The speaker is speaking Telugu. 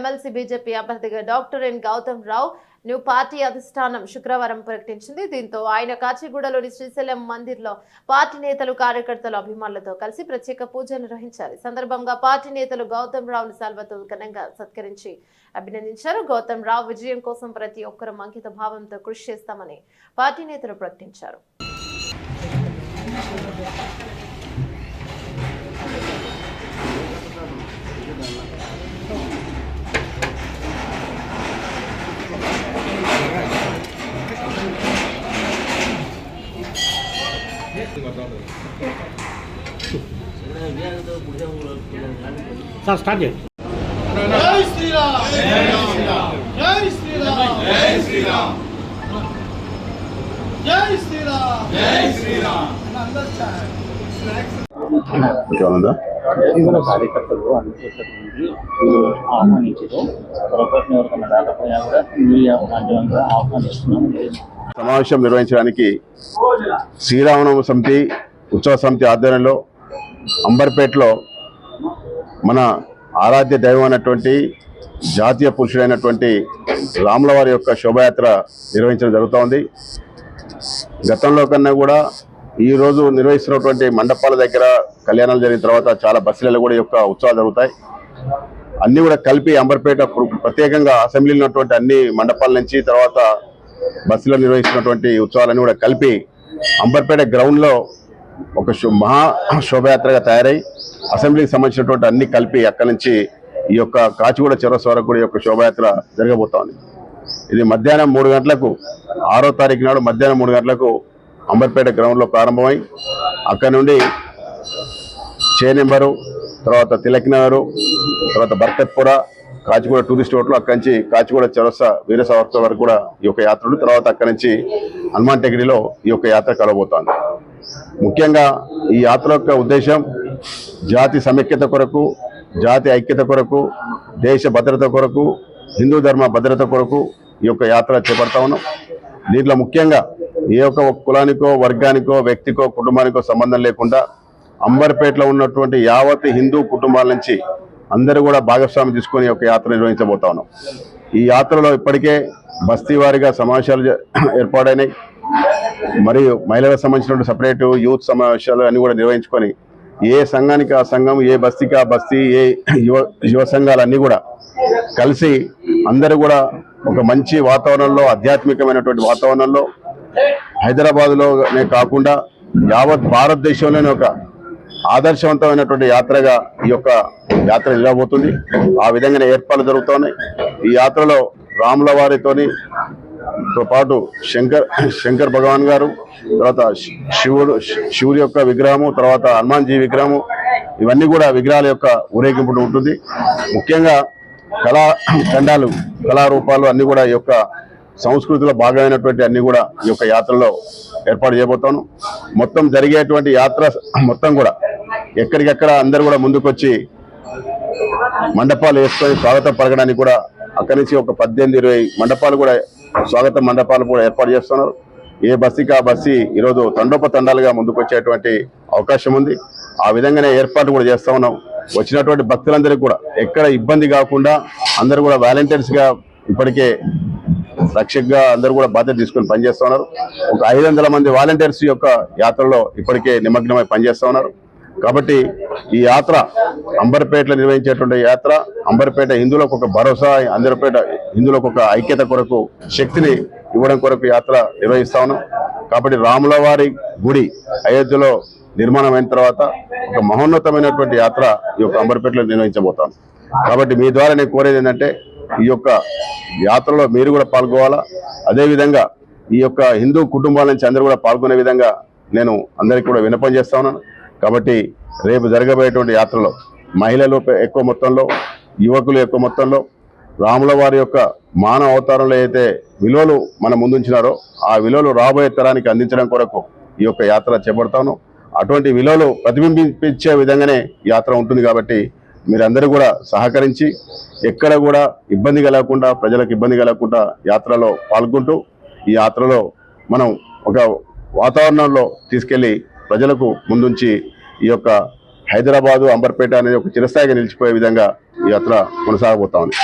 ఎమ్మెల్సీ బీజేపీ అభ్యర్థిగా డాక్టర్ ఎన్ గౌతమ్ రావు న్యూ పార్టీ అధిష్టానం శుక్రవారం ప్రకటించింది. దీంతో ఆయన కాచిగూడలోని శ్రీశైలం మందిర్లో పార్టీ నేతలు కార్యకర్తలు అభిమానులతో కలిసి ప్రత్యేక పూజలు నిర్వహించారు. సందర్భంగా పార్టీ నేతలు గౌతమ్ రావును సాల్వతో ఘనంగా సత్కరించి అభినందించారు. గౌతమ్ రావు విజయం కోసం ప్రతి ఒక్కరూ అంకిత భావంతో కృషి చేస్తామని పార్టీ నేతలు ప్రకటించారు. సార్ స్టార్ట్ చేయండి జై శ్రీరామ్. జై శ్రీరామ్. జై శ్రీరామ్. జై శ్రీరామ్. జై శ్రీరామ్. ఉందా కూడా కార్యకర్తలు అన్ని ఆహ్వానించారు ఎవరికైనా కూడా మీడియా సమావేశం నిర్వహించడానికి శ్రీరామనవమి సమితి ఉత్సవ సమితి ఆధ్వర్యంలో అంబర్పేటలో మన ఆరాధ్య దైవం అయినటువంటి జాతీయ పురుషుడైనటువంటి రాములవారి యొక్క శోభయాత్ర నిర్వహించడం జరుగుతోంది. గతంలో కన్నా కూడా ఈ రోజు నిర్వహిస్తున్నటువంటి మండపాల దగ్గర కళ్యాణాలు జరిగిన తర్వాత చాలా బస్సులలో కూడా యొక్క ఉత్సవాలు జరుగుతాయి. అన్నీ కూడా కలిపి అంబర్పేట ప్రత్యేకంగా అసెంబ్లీలో ఉన్నటువంటి అన్ని మండపాల నుంచి తర్వాత బస్సులో నిర్వహిస్తున్నటువంటి ఉత్సవాలన్నీ కూడా కలిపి అంబర్పేట గ్రౌండ్లో ఒక మహా శోభయాత్రగా తయారై అసెంబ్లీకి సంబంధించినటువంటి అన్ని కలిపి అక్కడి నుంచి ఈ యొక్క కాచిగూడ చివరస్ వరకు కూడా ఈ యొక్క శోభయాత్ర జరగబోతోంది. ఇది మధ్యాహ్నం మూడు గంటలకు ఆరో తారీఖు నాడు మధ్యాహ్నం మూడు గంటలకు అంబర్పేట గ్రౌండ్లో ప్రారంభమై అక్కడి నుండి చే నెంబరు తర్వాత తిలక్ నగరు తర్వాత బర్కత్పుర కాచిగూడ టూరిస్ట్ హోటల్ అక్కడి నుంచి కాచిగూడ చౌరస్తా వీరసావర్త వరకు కూడా ఈ యొక్క యాత్రలు తర్వాత అక్కడి నుంచి హనుమాన్ టెగిరిలో ఈ యొక్క యాత్ర కలబోతోంది ముఖ్యంగా ఈ యాత్ర యొక్క ఉద్దేశం జాతి సమైక్యత కొరకు జాతి ఐక్యత కొరకు దేశ భద్రత కొరకు హిందూ ధర్మ భద్రత కొరకు ఈ యొక్క యాత్ర చేపడతా ఉన్నాం. దీంట్లో ముఖ్యంగా ఏ ఒక్క కులానికో వర్గానికో వ్యక్తికో కుటుంబానికో సంబంధం లేకుండా అంబర్పేటలో ఉన్నటువంటి యావత్ హిందూ కుటుంబాల నుంచి అందరూ కూడా భాగస్వామి తీసుకొని ఒక యాత్ర నిర్వహించబోతా ఉన్నాం. ఈ యాత్రలో ఇప్పటికే బస్తీ వారిగా సమావేశాలు ఏర్పాడైనాయి మరియు మహిళలకు సంబంధించిన సపరేటు యూత్ సమావేశాలు అన్ని కూడా నిర్వహించుకొని ఏ సంఘానికి ఆ సంఘం ఏ బస్తీకి ఆ బస్తీ ఏ యువ యువ సంఘాలు కూడా కలిసి అందరూ కూడా ఒక మంచి వాతావరణంలో ఆధ్యాత్మికమైనటువంటి వాతావరణంలో హైదరాబాద్లోనే కాకుండా యావత్ భారతదేశంలోనే ఒక ఆదర్శవంతమైనటువంటి యాత్రగా ఈ యొక్క యాత్ర నిలబోతుంది ఆ విధంగానే ఏర్పాట్లు జరుగుతున్నాయి ఈ యాత్రలో రాముల వారితోని తో పాటు శంకర్ శంకర్ భగవాన్ గారు తర్వాత శివుడు శివుడి యొక్క విగ్రహము తర్వాత హనుమాన్జీ విగ్రహము ఇవన్నీ కూడా విగ్రహాల యొక్క ఊరేగింపు ఉంటుంది. ముఖ్యంగా కళా ఖండాలు కళారూపాలు అన్ని కూడా ఈ యొక్క సంస్కృతిలో భాగమైనటువంటి అన్ని కూడా ఈ యొక్క యాత్రలో ఏర్పాటు చేయబోతాను. మొత్తం జరిగేటువంటి యాత్ర మొత్తం కూడా ఎక్కడికెక్కడ అందరు కూడా ముందుకొచ్చి మండపాలు వేసుకొని స్వాగతం పలకడానికి కూడా అక్కడి నుంచి ఒక పద్దెనిమిది ఇరవై మండపాలు కూడా స్వాగత మండపాలు కూడా ఏర్పాటు చేస్తున్నారు. ఏ బస్సీకి ఆ బస్సీ ఈరోజు తండోపతండాలుగా ముందుకొచ్చేటువంటి అవకాశం ఉంది. ఆ విధంగానే ఏర్పాటు కూడా చేస్తూ ఉన్నాం. వచ్చినటువంటి భక్తులందరికీ కూడా ఎక్కడ ఇబ్బంది కాకుండా అందరూ కూడా వాలంటీర్స్గా ఇప్పటికే రక్షకగా అందరూ కూడా బాధ్యత తీసుకొని పనిచేస్తూ ఉన్నారు. ఒక ఐదు వందల మంది వాలంటీర్స్ యొక్క యాత్రలో ఇప్పటికే నిమగ్నమై పనిచేస్తూ ఉన్నారు. కాబట్టి ఈ యాత్ర అంబర్పేటలో నిర్వహించేటువంటి యాత్ర అంబర్పేట హిందువులకు ఒక భరోసా అందరిపేట హిందువులకు ఒక ఐక్యత కొరకు శక్తిని ఇవ్వడం కొరకు యాత్ర నిర్వహిస్తా ఉన్నాం. కాబట్టి రాముల వారి గుడి అయోధ్యలో నిర్మాణం అయిన తర్వాత ఒక మహోన్నతమైనటువంటి యాత్ర ఈ యొక్క అంబర్పేటలో నిర్వహించబోతాను కాబట్టి మీ ద్వారా నేను కోరేది ఏంటంటే ఈ యొక్క యాత్రలో మీరు కూడా పాల్గొవాలా. అదేవిధంగా ఈ యొక్క హిందూ కుటుంబాల నుంచి అందరూ కూడా పాల్గొనే విధంగా నేను అందరికీ కూడా వినపం చేస్తా ఉన్నాను. కాబట్టి రేపు జరగబోయేటువంటి యాత్రలో మహిళలు ఎక్కువ మొత్తంలో యువకులు ఎక్కువ మొత్తంలో రాముల వారి యొక్క మానవ అవతారంలో అయితే విలువలు మన ముందుంచినారో ఆ విలువలు రాబోయే తరానికి అందించడం కొరకు ఈ యొక్క యాత్ర చేపడతాను. అటువంటి విలువలు ప్రతిబింబించే విధంగానే యాత్ర ఉంటుంది కాబట్టి మీరందరూ కూడా సహకరించి ఎక్కడ కూడా ఇబ్బంది కలగకుండా ప్రజలకు ఇబ్బంది కలగకుండా యాత్రలో పాల్గొంటూ ఈ యాత్రలో మనం ఒక వాతావరణంలో తీసుకెళ్ళి ప్రజలకు ముందుంచి ఈ యొక్క హైదరాబాదు అంబర్పేట అనేది ఒక చిరస్థాయిగా నిలిచిపోయే విధంగా ఈ యాత్ర కొనసాగబోతా ఉంది.